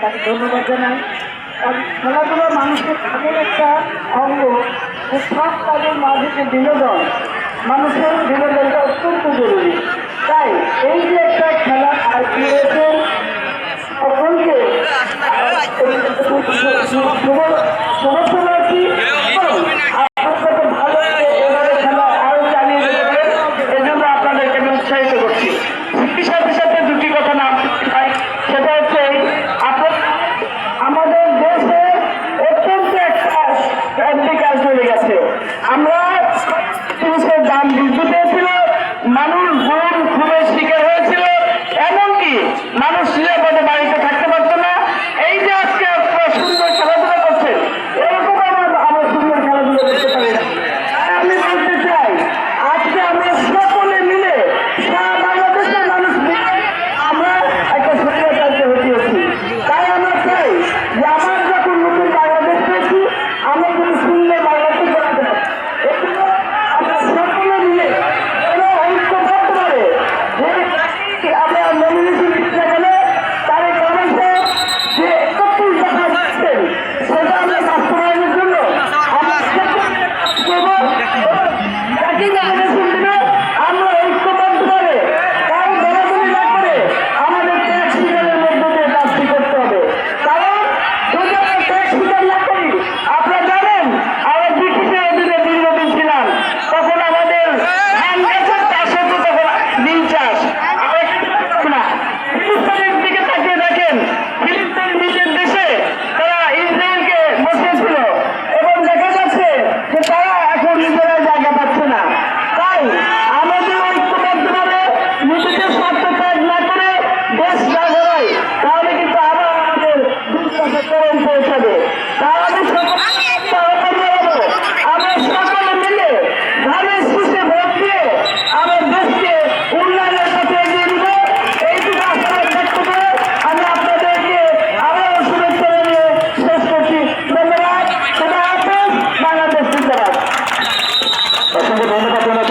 তাকে ধন্যবাদ জানাই। কারণ খেলাধুলা মানুষের এমন একটা অঙ্গ যে সব কাজের মাঝে যে বিনোদন, মানুষের বিনোদনটা অত্যন্ত জরুরি। তাই এই যে একটা খেলা আর সকলকে Vamos Gracias.